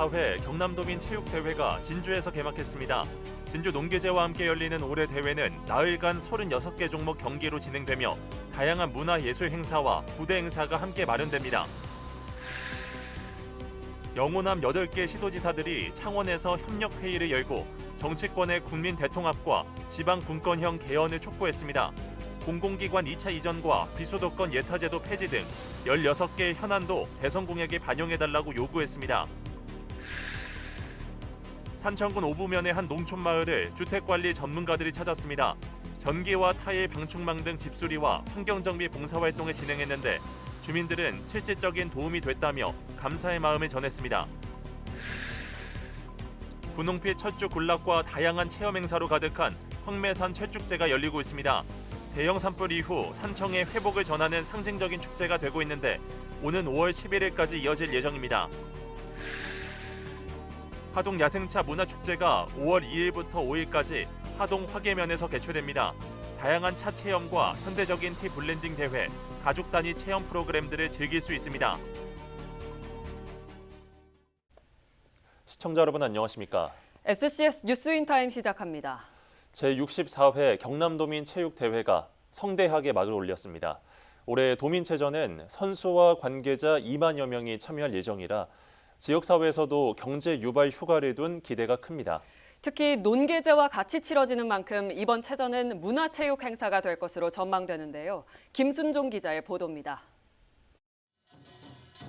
제64회 경남도민 체육대회가 진주에서 개막했습니다. 진주 농계제와 함께 열리는 올해 대회는 나흘간 36개 종목 경기로 진행되며 다양한 문화예술 행사와 부대 행사가 함께 마련됩니다. 영호남 8개 시도지사들이 창원에서 협력회의를 열고 정치권의 국민 대통합과 지방 분권형 개헌을 촉구했습니다. 공공기관 2차 이전과 비수도권 예타제도 폐지 등 16개의 현안도 대선 공약에 반영해달라고 요구했습니다. 산청군 오부면의 한 농촌 마을을 주택관리 전문가들이 찾았습니다. 전기와 타일 방충망 등 집수리와 환경정비 봉사활동을 진행했는데 주민들은 실질적인 도움이 됐다며 감사의 마음을 전했습니다. 분홍빛 철쭉 군락과 다양한 체험 행사로 가득한 황매산 철쭉제가 열리고 있습니다. 대형 산불 이후 산청의 회복을 전하는 상징적인 축제가 되고 있는데 오는 5월 11일까지 이어질 예정입니다. 하동 야생차 문화축제가 5월 2일부터 5일까지 하동 화계면에서 개최됩니다. 다양한 차 체험과 현대적인 티 블렌딩 대회, 가족 단위 체험 프로그램들을 즐길 수 있습니다. 시청자 여러분 안녕하십니까? SCS 뉴스인 타임 시작합니다. 제64회 경남도민 체육대회가 성대하게 막을 올렸습니다. 올해 도민체전은 선수와 관계자 2만여 명이 참여할 예정이라 지역사회에서도 경제 유발 휴가를 둔 기대가 큽니다. 특히 논계제와 같이 치러지는 만큼 이번 체전은 문화체육 행사가 될 것으로 전망되는데요. 김순종 기자의 보도입니다.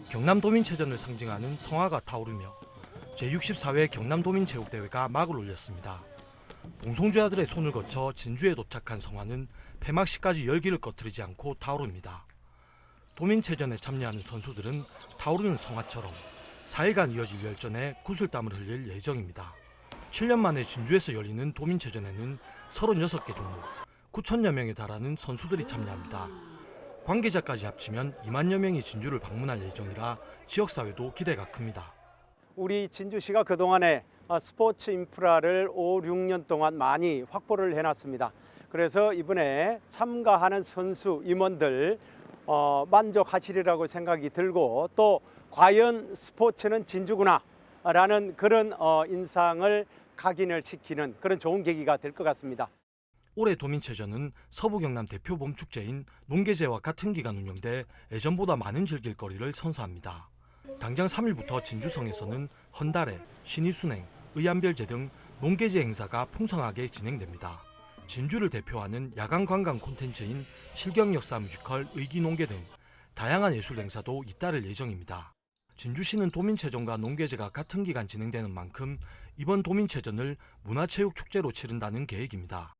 경남도민체전을 상징하는 성화가 타오르며 제64회 경남도민체육대회가 막을 올렸습니다. 봉송주야들의 손을 거쳐 진주에 도착한 성화는 폐막식까지 열기를 꺼뜨리지 않고 타오릅니다. 도민체전에 참여하는 선수들은 타오르는 성화처럼 4일간 이어질 열전에 구슬땀을 흘릴 예정입니다. 7년 만에 진주에서 열리는 도민체전에는 36개 종목, 9천여 명에 달하는 선수들이 참여합니다. 관계자까지 합치면 2만여 명이 진주를 방문할 예정이라 지역사회도 기대가 큽니다. 우리 진주시가 그동안에 어, 스포츠 인프라를 5, 6년 동안 많이 확보를 해놨습니다. 그래서 이번에 참가하는 선수 임원들 어, 만족하시리라고 생각이 들고 또 과연 스포츠는 진주구나라는 그런 어, 인상을 각인을 시키는 그런 좋은 계기가 될 것 같습니다. 올해 도민체전은 서부 경남 대표 봄축제인 농계제와 같은 기간 운영돼 예전보다 많은 즐길거리를 선사합니다. 당장 3일부터 진주성에서는 헌달에, 신이순행, 의안별제 등 농계제 행사가 풍성하게 진행됩니다. 진주를 대표하는 야간 관광 콘텐츠인 실경역사 뮤지컬 의기농계 등 다양한 예술 행사도 잇따를 예정입니다. 진주시는 도민체전과 농계제가 같은 기간 진행되는 만큼 이번 도민체전을 문화체육축제로 치른다는 계획입니다.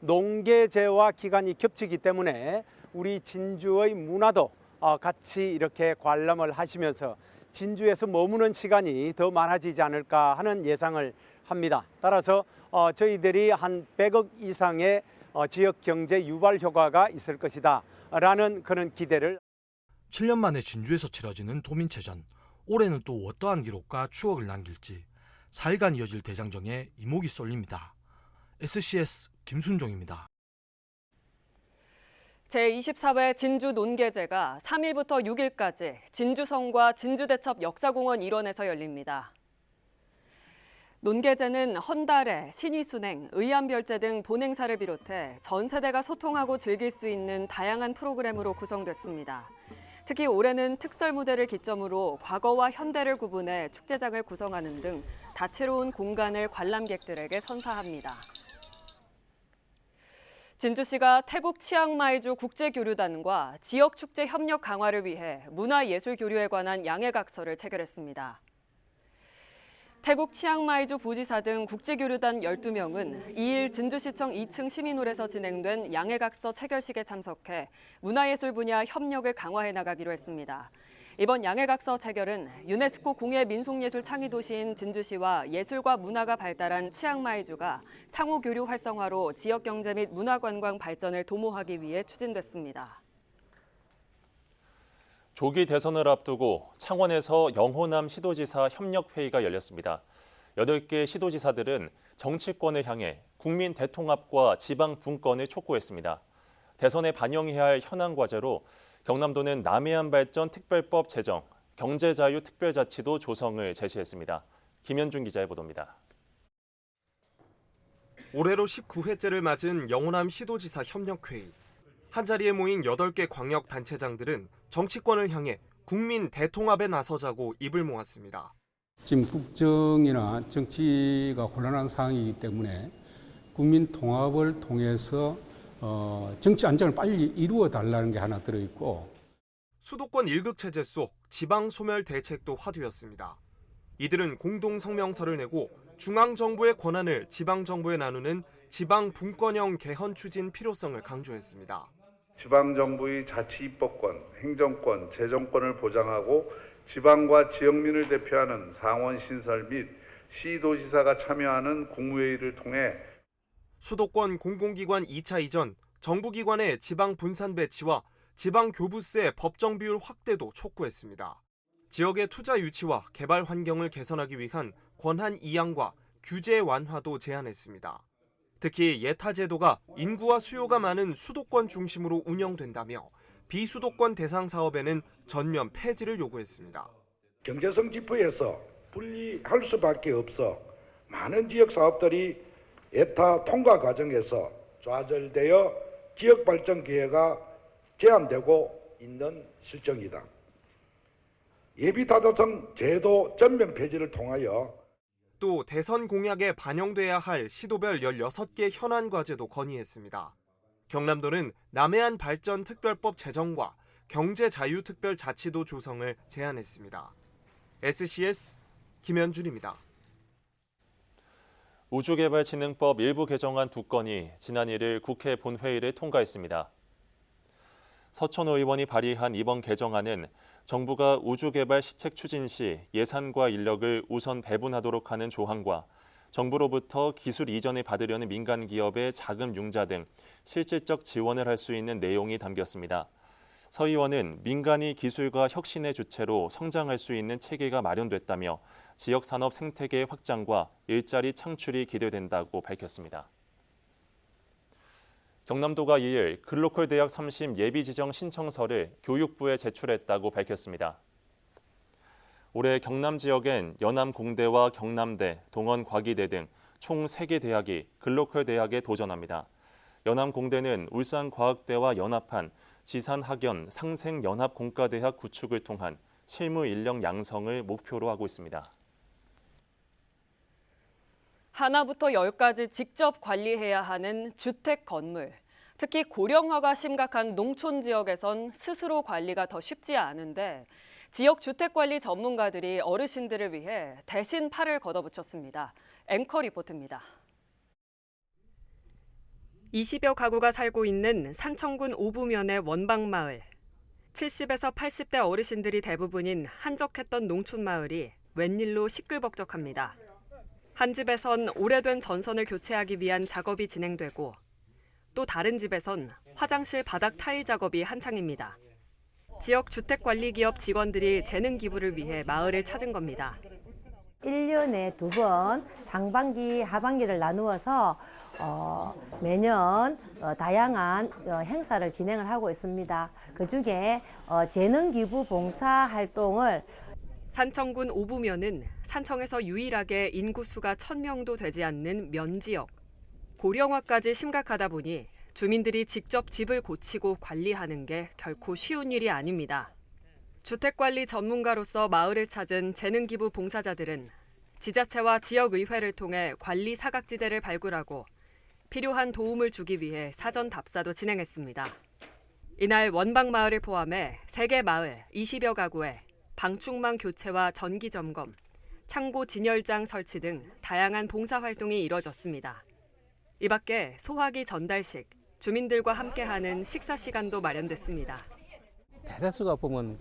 농계제와 기간이 겹치기 때문에 우리 진주의 문화도 어, 같이 이렇게 관람을 하시면서 진주에서 머무는 시간이 더 많아지지 않을까 하는 예상을 합니다. 따라서 어, 저희들이 한 100억 이상의 어, 지역 경제 유발 효과가 있을 것이다 라는 그런 기대를 7년 만에 진주에서 치러지는 도민체전. 올해는 또 어떠한 기록과 추억을 남길지 4일간 이어질 대장정에 이목이 쏠립니다. SCS 김순종입니다. 제24회 진주 논계제가 3일부터 6일까지 진주성과 진주대첩 역사공원 일원에서 열립니다. 논계제는 헌달에, 신의순행, 의안별제 등 본행사를 비롯해 전 세대가 소통하고 즐길 수 있는 다양한 프로그램으로 구성됐습니다. 특히 올해는 특설 무대를 기점으로 과거와 현대를 구분해 축제장을 구성하는 등 다채로운 공간을 관람객들에게 선사합니다. 진주시가 태국 치앙마이주 국제교류단과 지역축제 협력 강화를 위해 문화예술 교류에 관한 양해각서를 체결했습니다. 태국 치앙마이주 부지사 등 국제교류단 12명은 2일 진주시청 2층 시민홀에서 진행된 양해각서 체결식에 참석해 문화예술 분야 협력을 강화해 나가기로 했습니다. 이번 양해각서 체결은 유네스코 공예 민속예술 창의 도시인 진주시와 예술과 문화가 발달한 치앙마이주가 상호 교류 활성화로 지역 경제 및 문화 관광 발전을 도모하기 위해 추진됐습니다. 조기 대선을 앞두고 창원에서 영호남 시도지사 협력회의가 열렸습니다. 8개 시도지사들은 정치권을 향해 국민 대통합과 지방 분권을 촉구했습니다. 대선에 반영해야 할 현안 과제로 경남도는 남해안 발전 특별법 제정, 경제자유 특별자치도 조성을 제시했습니다. 김현준 기자의 보도입니다. 올해로 19회째를 맞은 영호남 시도지사 협력회의. 한자리에 모인 8개 광역 단체장들은 정치권을 향해 국민 대통합에 나서자고 입을 모았습니다. 지금 국정이나 정치가 곤란한 상황이기 때문에 국민 통합을 통해서 어, 정치 안정을 빨리 이루어 달라는 게 하나 들어 있고 수도권 1극 체제 속 지방 소멸 대책도 화두였습니다. 이들은 공동 성명서를 내고 중앙 정부의 권한을 지방 정부에 나누는 지방 분권형 개헌 추진 필요성을 강조했습니다. 지방정부의 자치입법권, 행정권, 재정권을 보장하고 지방과 지역민을 대표하는 상원 신설 및 시도지사가 참여하는 국무회의를 통해 수도권 공공기관 2차 이전, 정부기관의 지방 분산 배치와 지방 교부세 법정 비율 확대도 촉구했습니다. 지역의 투자 유치와 개발 환경을 개선하기 위한 권한 이양과 규제 완화도 제안했습니다. 특히 예타 제도가 인구와 수요가 많은 수도권 중심으로 운영된다며 비수도권 대상 사업에는 전면 폐지를 요구했습니다. 경제성 지표에서 분리할 수밖에 없어 많은 지역 사업들이 예타 통과 과정에서 좌절되어 지역 발전 기회가 제한되고 있는 실정이다. 예비 타자성 제도 전면 폐지를 통하여 또 대선 공약에 반영돼야 할 시도별 16개 현안 과제도 건의했습니다. 경남도는 남해안 발전 특별법 제정과 경제 자유 특별 자치도 조성을 제안했습니다. SCS 김현준입니다. 우주개발진흥법 일부 개정안 두 건이 지난 1일 국회 본회의를 통과했습니다. 서천 의원이 발의한 이번 개정안은 정부가 우주개발 시책 추진 시 예산과 인력을 우선 배분하도록 하는 조항과 정부로부터 기술 이전을 받으려는 민간 기업의 자금 융자 등 실질적 지원을 할 수 있는 내용이 담겼습니다. 서 의원은 민간이 기술과 혁신의 주체로 성장할 수 있는 체계가 마련됐다며 지역 산업 생태계 확장과 일자리 창출이 기대된다고 밝혔습니다. 경남도가 2일 글로컬 대학 30 예비 지정 신청서를 교육부에 제출했다고 밝혔습니다. 올해 경남 지역엔 연암공대와 경남대, 동원과기대 등 총 3개 대학이 글로컬 대학에 도전합니다. 연암공대는 울산과학대와 연합한 지산학연 상생연합공과대학 구축을 통한 실무 인력 양성을 목표로 하고 있습니다. 하나부터 열까지 직접 관리해야 하는 주택 건물. 특히 고령화가 심각한 농촌 지역에선 스스로 관리가 더 쉽지 않은데 지역 주택 관리 전문가들이 어르신들을 위해 대신 팔을 걷어붙였습니다. 앵커 리포트입니다. 20여 가구가 살고 있는 산청군 오부면의 원방마을. 70에서 80대 어르신들이 대부분인 한적했던 농촌 마을이 웬일로 시끌벅적합니다. 한 집에선 오래된 전선을 교체하기 위한 작업이 진행되고 또 다른 집에선 화장실 바닥 타일 작업이 한창입니다. 지역 주택관리기업 직원들이 재능 기부를 위해 마을을 찾은 겁니다. 1년에 두 번 상반기, 하반기를 나누어서 어, 매년 어, 다양한 어, 행사를 진행을 하고 있습니다. 그 중에 어, 재능 기부 봉사 활동을 산청군 오부면은 산청에서 유일하게 인구수가 1000명도 되지 않는 면지역. 고령화까지 심각하다 보니 주민들이 직접 집을 고치고 관리하는 게 결코 쉬운 일이 아닙니다. 주택관리 전문가로서 마을을 찾은 재능기부 봉사자들은 지자체와 지역의회를 통해 관리 사각지대를 발굴하고 필요한 도움을 주기 위해 사전 답사도 진행했습니다. 이날 원방마을을 포함해 3개 마을 20여 가구에 방충망 교체와 전기 점검, 창고 진열장 설치 등 다양한 봉사 활동이 이뤄졌습니다. 이 밖에 소화기 전달식, 주민들과 함께하는 식사 시간도 마련됐습니다. 대다수가 보면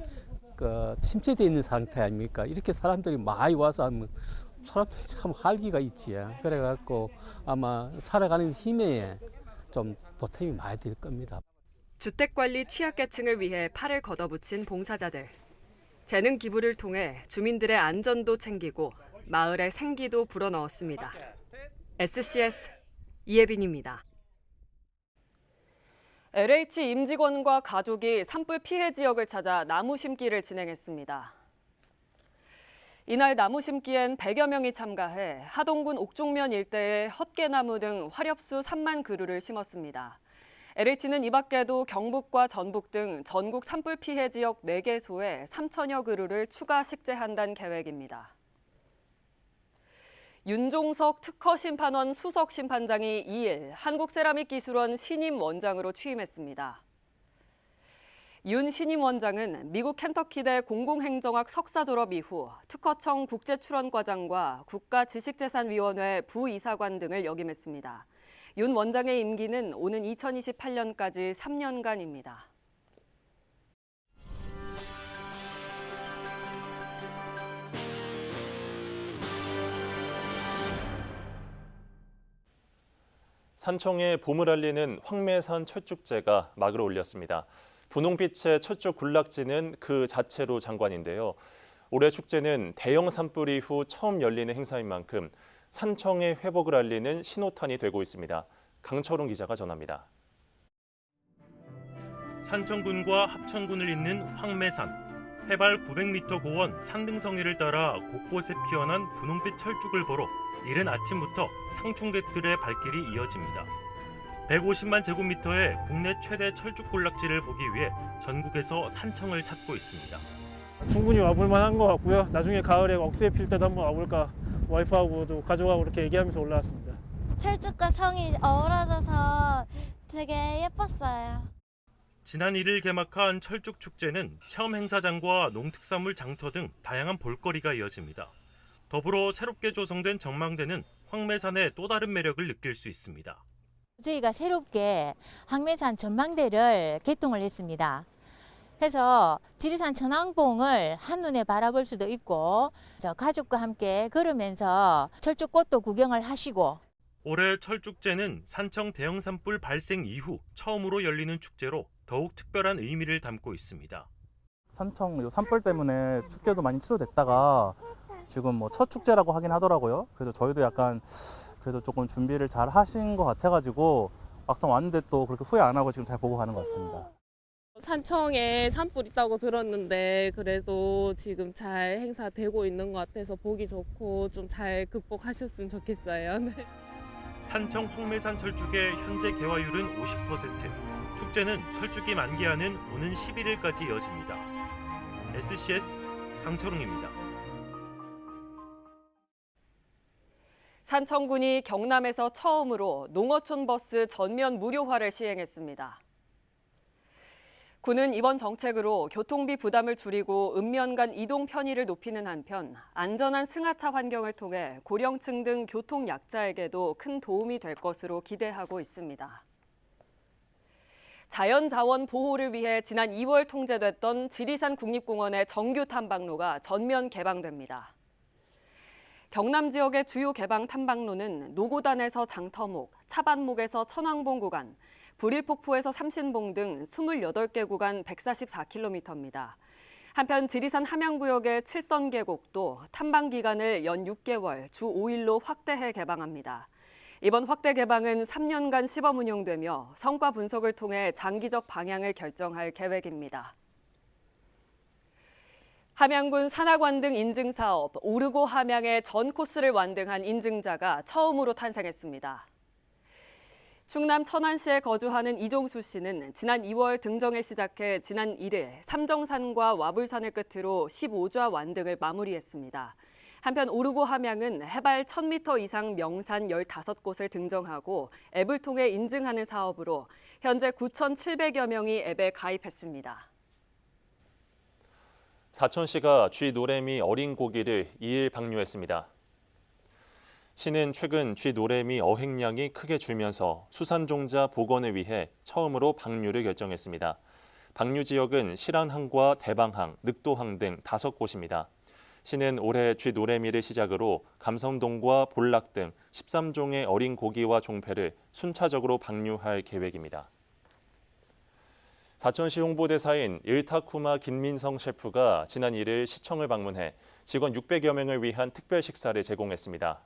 그 침체되어 있는 상태 아닙니까? 이렇게 사람들이 많이 와서 하면 사람들이 참 활기가 있지. 그래갖고 아마 살아가는 힘에 좀 보탬이 많이 될 겁니다. 주택관리 취약계층을 위해 팔을 걷어붙인 봉사자들. 재능 기부를 통해 주민들의 안전도 챙기고 마을의 생기도 불어넣었습니다. SCS 이예빈입니다. LH 임직원과 가족이 산불 피해 지역을 찾아 나무 심기를 진행했습니다. 이날 나무 심기엔 100여 명이 참가해 하동군 옥종면 일대에 헛개나무 등 화렵수 3만 그루를 심었습니다. LH는 이 밖에도 경북과 전북 등 전국 산불 피해 지역 4개소에 3천여 그루를 추가 식재한다는 계획입니다. 윤종석 특허심판원 수석 심판장이 2일 한국세라믹기술원 신임 원장으로 취임했습니다. 윤 신임 원장은 미국 켄터키대 공공행정학 석사 졸업 이후 특허청 국제출원과장과 국가지식재산위원회 부이사관 등을 역임했습니다. 윤 원장의 임기는 오는 2028년까지 3년간입니다. 산청의 봄을 알리는 황매산 철쭉제가 막을 올렸습니다. 분홍빛의 철쭉 군락지는 그 자체로 장관인데요. 올해 축제는 대형 산불 이후 처음 열리는 행사인 만큼 산청의 회복을 알리는 신호탄이 되고 있습니다. 강철웅 기자가 전합니다. 산청군과 합천군을 잇는 황매산. 해발 900m 고원 산등성이를 따라 곳곳에 피어난 분홍빛 철쭉을 보러 이른 아침부터 상충객들의 발길이 이어집니다. 150만 제곱미터의 국내 최대 철쭉 군락지를 보기 위해 전국에서 산청을 찾고 있습니다. 충분히 와볼 만한 것 같고요. 나중에 가을에 억새 필 때도 한번 와볼까 와이프하고도 가족하고 이렇게 얘기하면서 올라왔습니다. 철쭉과 성이 어우러져서 되게 예뻤어요. 지난 1일 개막한 철쭉 축제는 체험 행사장과 농특산물 장터 등 다양한 볼거리가 이어집니다. 더불어 새롭게 조성된 전망대는 황매산의 또 다른 매력을 느낄 수 있습니다. 저희가 새롭게 황매산 전망대를 개통을 했습니다. 그래서 지리산 천왕봉을 한눈에 바라볼 수도 있고 그래서 가족과 함께 걸으면서 철쭉꽃도 구경을 하시고 올해 철축제는 산청 대형 산불 발생 이후 처음으로 열리는 축제로 더욱 특별한 의미를 담고 있습니다. 산청 요 산불 때문에 축제도 많이 취소됐다가 지금 뭐 첫 축제라고 하긴 하더라고요. 그래서 저희도 약간 그래도 조금 준비를 잘 하신 것 같아가지고 막상 왔는데 또 그렇게 후회 안 하고 지금 잘 보고 가는 것 같습니다. 산청에 산불 있다고 들었는데 그래도 지금 잘 행사되고 있는 것 같아서 보기 좋고 좀 잘 극복하셨으면 좋겠어요. 네. 산청 황매산 철쭉의 현재 개화율은 50%. 축제는 철쭉이 만개하는 오는 11일까지 이어집니다. SCS 강철웅입니다. 산청군이 경남에서 처음으로 농어촌 버스 전면 무료화를 시행했습니다. 군은 이번 정책으로 교통비 부담을 줄이고 읍면 간 이동 편의를 높이는 한편 안전한 승하차 환경을 통해 고령층 등 교통 약자에게도 큰 도움이 될 것으로 기대하고 있습니다. 자연자원 보호를 위해 지난 2월 통제됐던 지리산 국립공원의 정규 탐방로가 전면 개방됩니다. 경남 지역의 주요 개방 탐방로는 노고단에서 장터목, 차반목에서 천왕봉 구간, 불일폭포에서 삼신봉 등 28개 구간 144km입니다. 한편 지리산 함양구역의 칠선 계곡도 탐방 기간을 연 6개월 주 5일로 확대해 개방합니다. 이번 확대 개방은 3년간 시범 운영되며 성과 분석을 통해 장기적 방향을 결정할 계획입니다. 함양군 산하관 등 인증 사업 오르고 함양의 전 코스를 완등한 인증자가 처음으로 탄생했습니다. 충남 천안시에 거주하는 이종수 씨는 지난 2월 등정에 시작해 지난 1일 삼정산과 와불산을 끝으로 15좌 완등을 마무리했습니다. 한편 오르고 함양은 해발 1000m 이상 명산 15곳을 등정하고 앱을 통해 인증하는 사업으로 현재 9,700여 명이 앱에 가입했습니다. 사천시가 쥐 노래미 어린 고기를 2일 방류했습니다. 시는 최근 쥐 노래미 어획량이 크게 줄면서 수산종자 복원을 위해 처음으로 방류를 결정했습니다. 방류 지역은 실안항과 대방항, 늑도항 등 다섯 곳입니다. 시는 올해 쥐 노래미를 시작으로 감성동과 볼락 등 13종의 어린 고기와 종패를 순차적으로 방류할 계획입니다. 사천시 홍보대사인 일타쿠마 김민성 셰프가 지난 1일 시청을 방문해 직원 600여 명을 위한 특별 식사를 제공했습니다.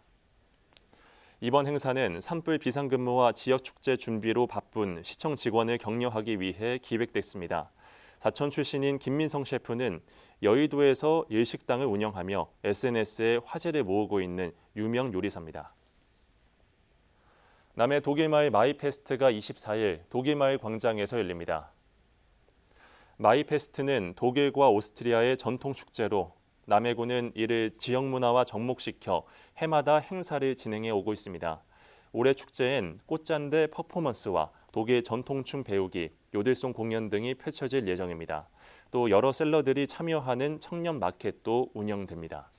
이번 행사는 산불 비상근무와 지역 축제 준비로 바쁜 시청 직원을 격려하기 위해 기획됐습니다. 자천 출신인 김민성 셰프는 여의도에서 일식당을 운영하며 SNS에 화제를 모으고 있는 유명 요리사입니다. 남해 독일마을 마이페스트가 24일 독일마을 광장에서 열립니다. 마이페스트는 독일과 오스트리아의 전통 축제로 남해군은 이를 지역 문화와 접목시켜 해마다 행사를 진행해 오고 있습니다. 올해 축제엔 꽃잔대 퍼포먼스와 독일 전통춤 배우기, 요들송 공연 등이 펼쳐질 예정입니다. 또 여러 셀러들이 참여하는 청년 마켓도 운영됩니다.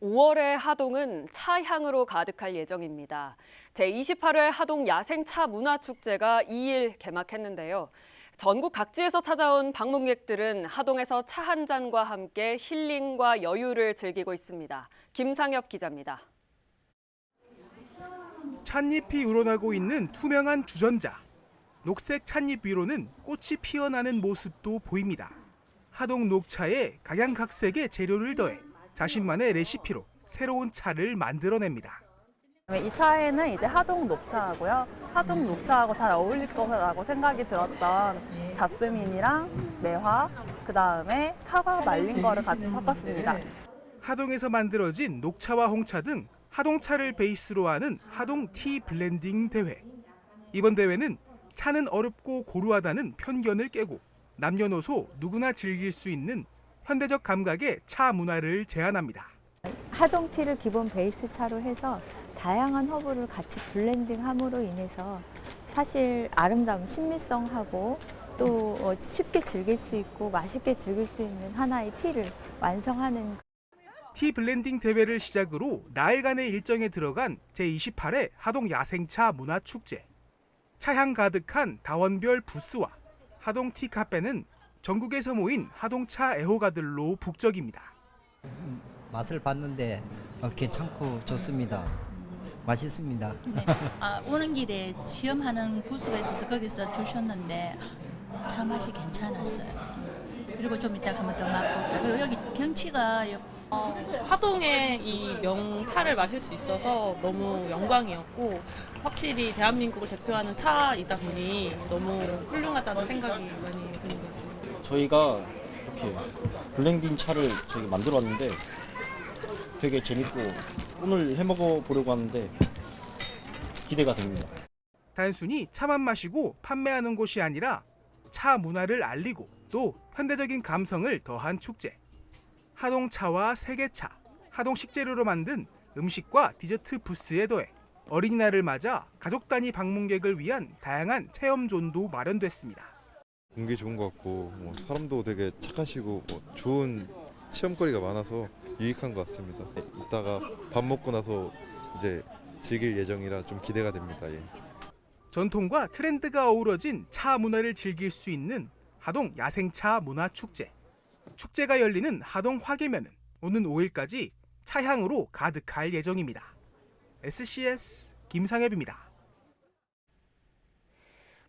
5월의 하동은 차 향으로 가득할 예정입니다. 제28회 하동 야생차 문화축제가 2일 개막했는데요. 전국 각지에서 찾아온 방문객들은 하동에서 차 한 잔과 함께 힐링과 여유를 즐기고 있습니다. 김상엽 기자입니다. 찻잎이 우러나고 있는 투명한 주전자. 녹색 찻잎 위로는 꽃이 피어나는 모습도 보입니다. 하동 녹차에 각양각색의 재료를 더해 자신만의 레시피로 새로운 차를 만들어냅니다. 이 차에는 이제 하동 녹차하고요. 하동 녹차하고 잘 어울릴 거라고 생각이 들었던 자스민이랑 매화, 그 다음에 사과 말린 거를 같이 섞었습니다. 하동에서 만들어진 녹차와 홍차 등 하동차를 베이스로 하는 하동 티 블렌딩 대회. 이번 대회는 차는 어렵고 고루하다는 편견을 깨고 남녀노소 누구나 즐길 수 있는 현대적 감각의 차 문화를 제안합니다. 하동티를 기본 베이스 차로 해서 다양한 허브를 같이 블렌딩함으로 인해서 사실 아름다운 신미성하고 또 어, 쉽게 즐길 수 있고 맛있게 즐길 수 있는 하나의 티를 완성하는 티 블렌딩 대회를 시작으로 나흘간의 일정에 들어간 제28회 하동 야생차 문화 축제. 차향 가득한 다원별 부스와 하동 티 카페는 전국에서 모인 하동차 애호가들로 북적입니다. 맛을 봤는데 어, 괜찮고 좋습니다. 맛있습니다. 아, 오는 길에 시험하는 부스가 있어서 거기서 주셨는데 차 맛이 괜찮았어요. 그리고 좀 이따 가면 더 맛볼까. 그리고 여기 경치가 옆- 어, 하동에 이 명차를 마실 수 있어서 너무 영광이었고 확실히 대한민국을 대표하는 차이다 보니 너무 훌륭하다는 생각이 많이 드는 것 같습니다. 저희가 이렇게 블렌딩 차를 저희 만들어 왔는데 되게 재밌고 오늘 해 먹어 보려고 하는데 기대가 됩니다. 단순히 차만 마시고 판매하는 곳이 아니라 차 문화를 알리고 또 현대적인 감성을 더한 축제. 하동차와 세계차, 하동 식재료로 만든 음식과 디저트 부스에 더해 어린이날을 맞아 가족 단위 방문객을 위한 다양한 체험 존도 마련됐습니다. 공기 좋은 것 같고 뭐 사람도 되게 착하시고 뭐 좋은 체험거리가 많아서 유익한 것 같습니다. 이따가 밥 먹고 나서 이제 즐길 예정이라 좀 기대가 됩니다. 예. 전통과 트렌드가 어우러진 차 문화를 즐길 수 있는 하동 야생차 문화 축제. 축제가 열리는 하동 화계면은 오는 5일까지 차향으로 가득할 예정입니다. SCS 김상엽입니다.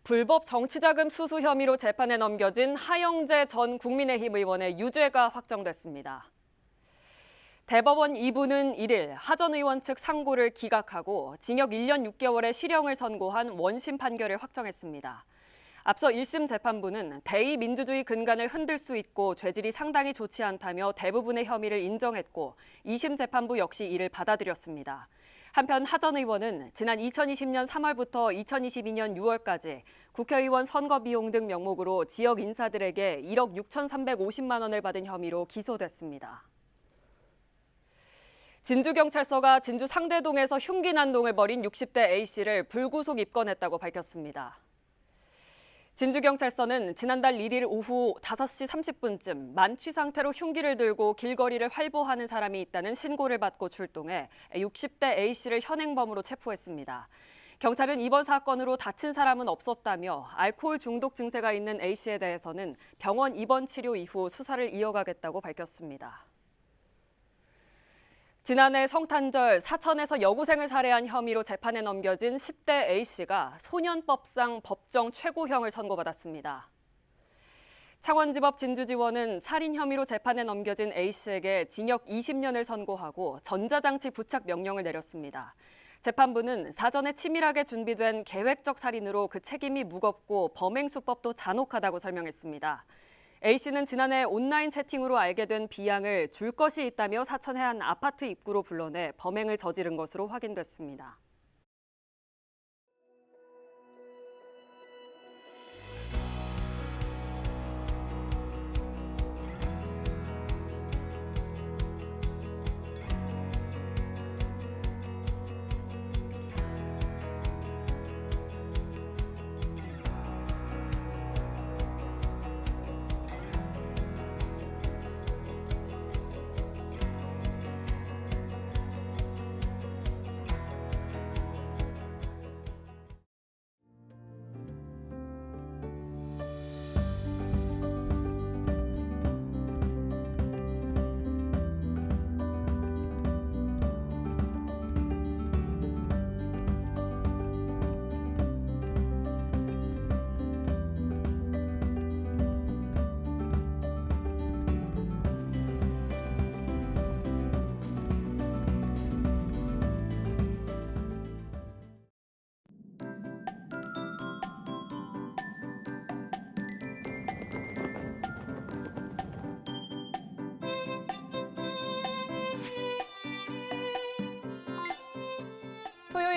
불법 정치자금 수수 혐의로 재판에 넘겨진 하영재 전 국민의힘 의원의 유죄가 확정됐습니다. 대법원 2부는 1일 하전 의원 측 상고를 기각하고 징역 1년 6개월의 실형을 선고한 원심 판결을 확정했습니다. 앞서 1심 재판부는 대의 민주주의 근간을 흔들 수 있고 죄질이 상당히 좋지 않다며 대부분의 혐의를 인정했고 2심 재판부 역시 이를 받아들였습니다. 한편 하전 의원은 지난 2020년 3월부터 2022년 6월까지 국회의원 선거 비용 등 명목으로 지역 인사들에게 1억 6,350만 원을 받은 혐의로 기소됐습니다. 진주경찰서가 진주 상대동에서 흉기 난동을 벌인 60대 A씨를 불구속 입건했다고 밝혔습니다. 진주경찰서는 지난달 1일 오후 5시 30분쯤 만취 상태로 흉기를 들고 길거리를 활보하는 사람이 있다는 신고를 받고 출동해 60대 A씨를 현행범으로 체포했습니다. 경찰은 이번 사건으로 다친 사람은 없었다며 알코올 중독 증세가 있는 A씨에 대해서는 병원 입원 치료 이후 수사를 이어가겠다고 밝혔습니다. 지난해 성탄절 사천에서 여고생을 살해한 혐의로 재판에 넘겨진 10대 A씨가 소년법상 법정 최고형을 선고받았습니다. 창원지법 진주지원은 살인 혐의로 재판에 넘겨진 A씨에게 징역 20년을 선고하고 전자장치 부착 명령을 내렸습니다. 재판부는 사전에 치밀하게 준비된 계획적 살인으로 그 책임이 무겁고 범행 수법도 잔혹하다고 설명했습니다. A씨는 지난해 온라인 채팅으로 알게 된 B양을 줄 것이 있다며 사천의 한 아파트 입구로 불러내 범행을 저지른 것으로 확인됐습니다.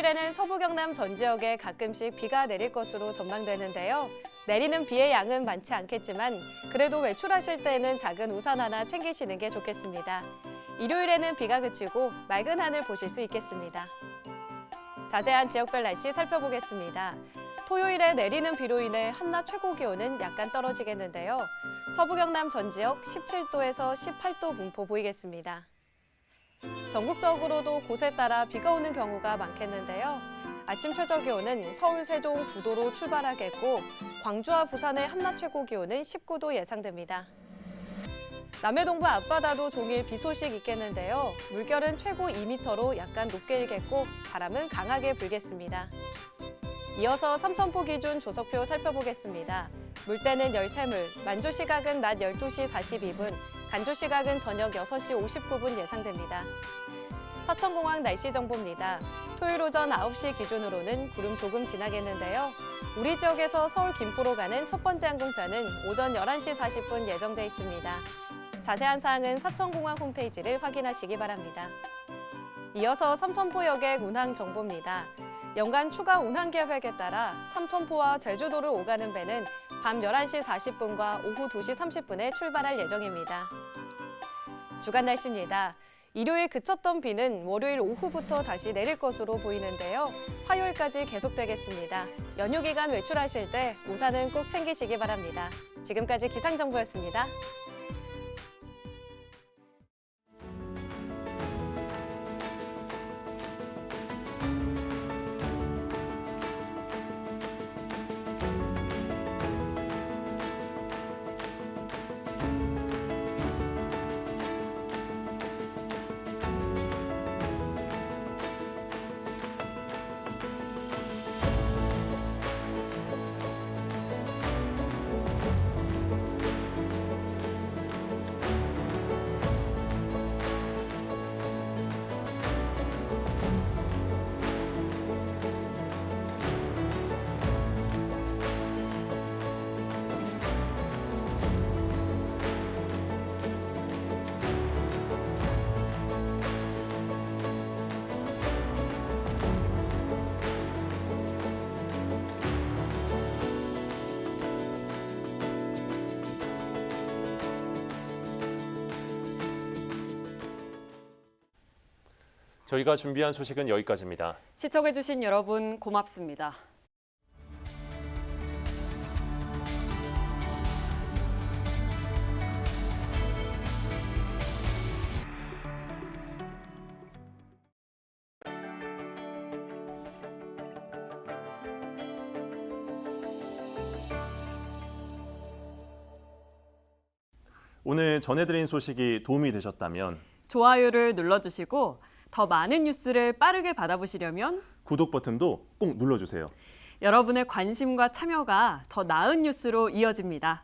토요일에는 서부 경남 전 지역에 가끔씩 비가 내릴 것으로 전망되는데요. 내리는 비의 양은 많지 않겠지만 그래도 외출하실 때는 작은 우산 하나 챙기시는 게 좋겠습니다. 일요일에는 비가 그치고 맑은 하늘 보실 수 있겠습니다. 자세한 지역별 날씨 살펴보겠습니다. 토요일에 내리는 비로 인해 한낮 최고 기온은 약간 떨어지겠는데요. 서부 경남 전 지역 17도에서 18도 분포 보이겠습니다. 전국적으로도 곳에 따라 비가 오는 경우가 많겠는데요. 아침 최저 기온은 서울 세종 9도로 출발하겠고 광주와 부산의 한낮 최고 기온은 19도 예상됩니다. 남해 동부 앞바다도 종일 비 소식 있겠는데요. 물결은 최고 2m로 약간 높게 일겠고 바람은 강하게 불겠습니다. 이어서 삼천포 기준 조석표 살펴보겠습니다. 물때는 열샘물, 만조 시각은 낮 12시 42분, 간조 시각은 저녁 6시 59분 예상됩니다. 사천공항 날씨 정보입니다. 토요일 오전 9시 기준으로는 구름 조금 지나겠는데요. 우리 지역에서 서울 김포로 가는 첫 번째 항공편은 오전 11시 40분 예정돼 있습니다. 자세한 사항은 사천공항 홈페이지를 확인하시기 바랍니다. 이어서 삼천포역의 운항 정보입니다. 연간 추가 운항 계획에 따라 삼천포와 제주도를 오가는 배는 밤 11시 40분과 오후 2시 30분에 출발할 예정입니다. 주간 날씨입니다. 일요일 그쳤던 비는 월요일 오후부터 다시 내릴 것으로 보이는데요. 화요일까지 계속되겠습니다. 연휴 기간 외출하실 때 우산은 꼭 챙기시기 바랍니다. 지금까지 기상정보였습니다. 저희가 준비한 소식은 여기까지입니다. 시청해주신 여러분 고맙습니다. 오늘 전해드린 소식이 도움이 되셨다면 좋아요를 눌러주시고 더 많은 뉴스를 빠르게 받아보시려면 구독 버튼도 꼭 눌러주세요. 여러분의 관심과 참여가 더 나은 뉴스로 이어집니다.